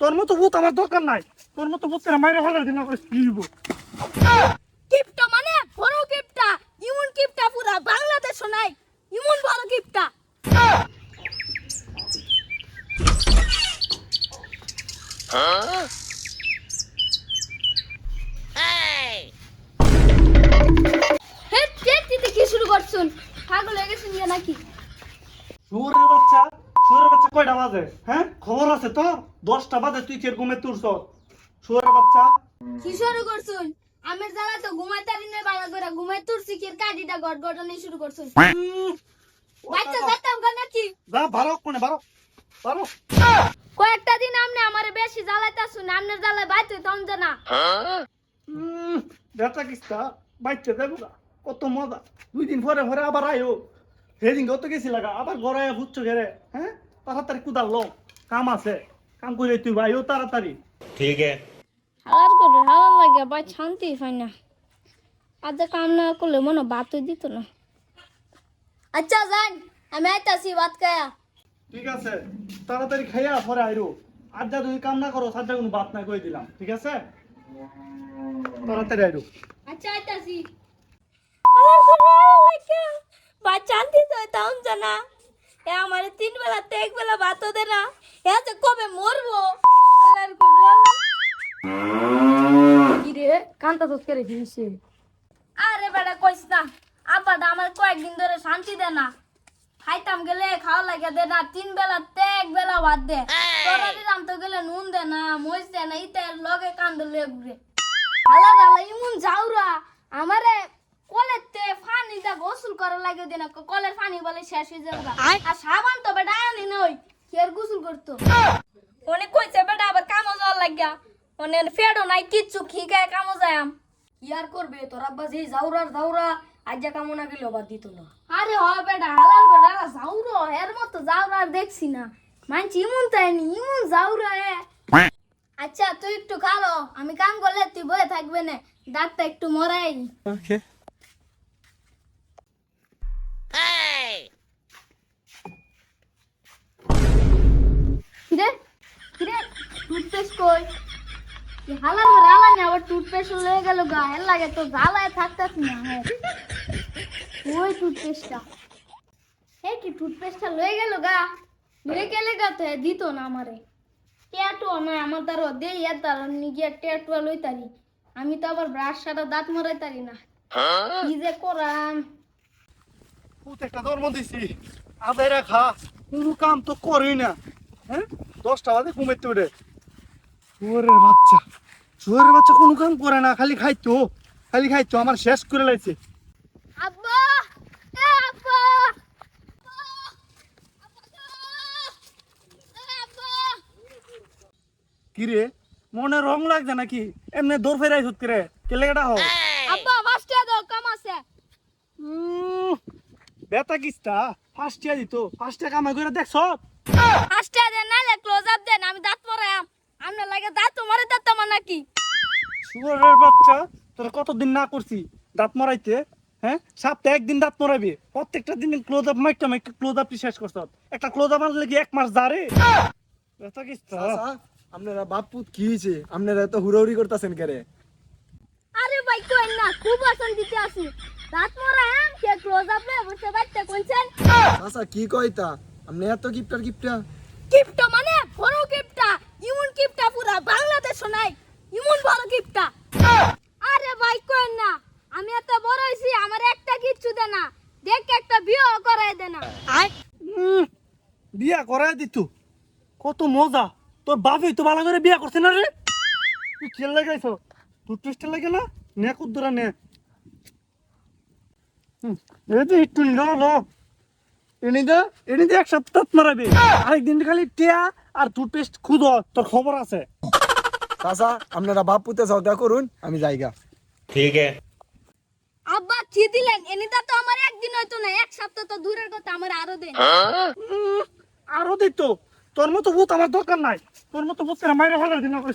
তোর মতো ভূত আমার দরকার নাই। তোর মতো ভূতের মাইরে ফেলার দিন আমার কি হইব? কিপটা মানে বড় কিপটা ইমন কিপটা পুরা বাংলাদেশ নাই ইমন বড় কিপটা। হে কে দিতে কি শুরু করছুন? পাগল হয়ে গেছেন ইয়া নাকি শুয়োরের বাচ্চা শুয়োরের বাচ্চা কয়টা বাজে? হ্যাঁ? খবর আছে তোর দশটা বাজে তুই কে ঘুমে তুলছ? শুয়োরের বাচ্চা। কি শুরু করছুন? আমের জ্বালা তো ঘুমাইতারি না বালা করে ঘুমাই তুলছি কি কাটিটা গট গটনি শুরু করছুন? বাচ্চা যেতাম কেন নাকি? যা ভালো কোনে ভালো ভালো কয়েকটা দিন আপনি আমার বেশি জ্বালাইতাছুন আপনার জ্বালায় বাইতে তখন জানা বেটা কিস্তা বাইতে দেবো না কত মজা। দুই দিন পরে পরে আবার আয়ো। সেদিন কত গেছি লাগা আবার ঘরে বুঝছ ঘেরে হ্যাঁ? তাড়াতাড়ি কুদাল লো কাম আছে। কাম করে তুই ভাই ও তাড়াতাড়ি। ঠিক। আর হালার করে হালার লাগে ভাই শান্তি পাই না। আজ কাম না করলে মনে ভাত দিত না। আচ্ছা যান আমি আইতাছি ভাত খায়া। ঠিক আছে তাড়াতাড়ি খাইয়া পরে আইরো। আর যা তুমি কাম না করো সাজ্জা কোনো ভাত না কই দিলাম। ঠিক আছে? তাড়াতাড়ি আইরো। আচ্ছা আইতাছি। হালার করে হালার শান্তি তো তাউন জানা এ আমার তিন বেলা তে এক বেলা ভাত দে না। এ যে কবে মরবো? করে কান্তা তো করে দিয়েছে আরে বেটা কইস না আব্বাটা আমার কয়েকদিন ধরে শান্তি দে না। খাইতাম গেলে খাওয়া লাগে দে না তিন বেলা তে এক বেলা ভাত দে। তোরা দিলাম তো গেলে নুন দে না মরিচ দে না ইতে লগে কান্দ লয়ে ঘুরে। হালা হালা ইমন যাওরা আমারে কলের দা গোসল করা লাগে দে না। ক- কলের পানি বলে শেষ হয়ে যাবে। আর সাবান তো বেটা আনি নই কের গোসল করতো? অনেক কইছে বেটা আবার কামো যাওয়ার লাগিয়া অনেক ফেডো নাই কিচ্ছু খিকায় কামো যায় কি আর করবে? তোর আব্বা যে জাউরার জাউরা আজ কামনা গেল বাদ দিত না। আরে হ বেটা হালাল হালা যাওরো এর মতো যাওরা আর দেখছি না। মানছি ইমন তাইনি ইমন যাওরা এ। আচ্ছা তুই একটু খালো আমি কাম করলে তুই বয়ে থাকবে না। দাঁতটা একটু মরাই। ওকে। কই? হালা নি আবার টুথপেস্ট লয়ে গেল গা। লাগে তো জ্বালায় থাকতাস না হ্যাঁ। ওই টুথপেস্টটা এই কি টুথপেস্টটা লয়ে গেল গা? লয়ে গেলে গা তো দিত না আমারে। ট্যাটু না আমার দ্বারা দেই এর দ্বারা নিজে ট্যাটু লইতারি আমি তো আবার ব্রাশ সারা দাঁত মরাইতারি না। কি যে করাম? একটা ধর্ম দিছি। আদায় রাখা কোনো কাম তো করি না। হ্যাঁ? দশটা বাজে ঘুমাইতে উঠে। শুয়ারের বাচ্চা। শুয়ারের বাচ্চা কোনো কাম করে না খালি খাইতো। খালি খাইতো আমার শেষ করে কিরে মনে রং লাগছে নাকি? এমনি দৌড় ফেরাই সত্যি রে কেলে এটা হোক আব্বা দাও কাম আছে। বেতা কিস্তা ফার্স্ট ইয়ার দিত ফার্স্ট টাকা কামাই করে দেখছ? ফার্স্টে দেন নাইলে শুয়ারের বাচ্চা তোর কতদিন না করছি দাঁত মরাইতে হ্যাঁ? সপ্তাহে একদিন দাঁত মরাবি প্রত্যেকটা দিন ক্লোজ আপ মাইকটা মাইকটা ক্লোজ আপ শেষ করছ একটা ক্লোজ আপ আনলে কি এক মাস দাঁড়ে আপনারা বাপুত কি হয়েছে আপনারা এত হুড়াহুড়ি করতেছেন কেরে? আরে ভাই কই না খুব আসান দিতে আসি। দাঁত মরাম কে ক্লোজ আপ রে বসে বাইতে কোনছেন চাচা কি কইতা আপনি এত গিফটার গিফটা গিফট মানে বড় গিফটটা ইমন গিফটটা পুরা বাংলাদেশ নাই ইমন বড় গিফটটা আরে ভাই কই না। আমি এত বড় হইছি আমার একটা কিচ্ছু দে না। দেখ একটা বিয়ে করাই দে না। উম, বিয়া করাই দিত কত মজা। তোর বাপে তো ভালো করে বিয়া করছে না রে? তুই খেল লাগাইছ। টুথপেস্ট লাগে না? নে কুদ্দুরা নে। এই যে একটু লো লো। এনে দে এনে দে এক সপ্তাহ মারাবে। আরেকদিন খালি টিয়া আর টুথপেস্ট খুদ তোর খবর আছে। চাচা আপনারা বাপ পুতে চাওতা করুন আমি যাইগা। ঠিক আছে। আব্বা কি দিলেন? এনিতা তো আমার একদিন হয়তো না এক সপ্তাহ তো দূরের কথা আমার আরও দেন। আরও দিত তোর মতো ভূত আমার দরকার নাই। তোর মতো ভূত মাইরা ফেলার দিন আমার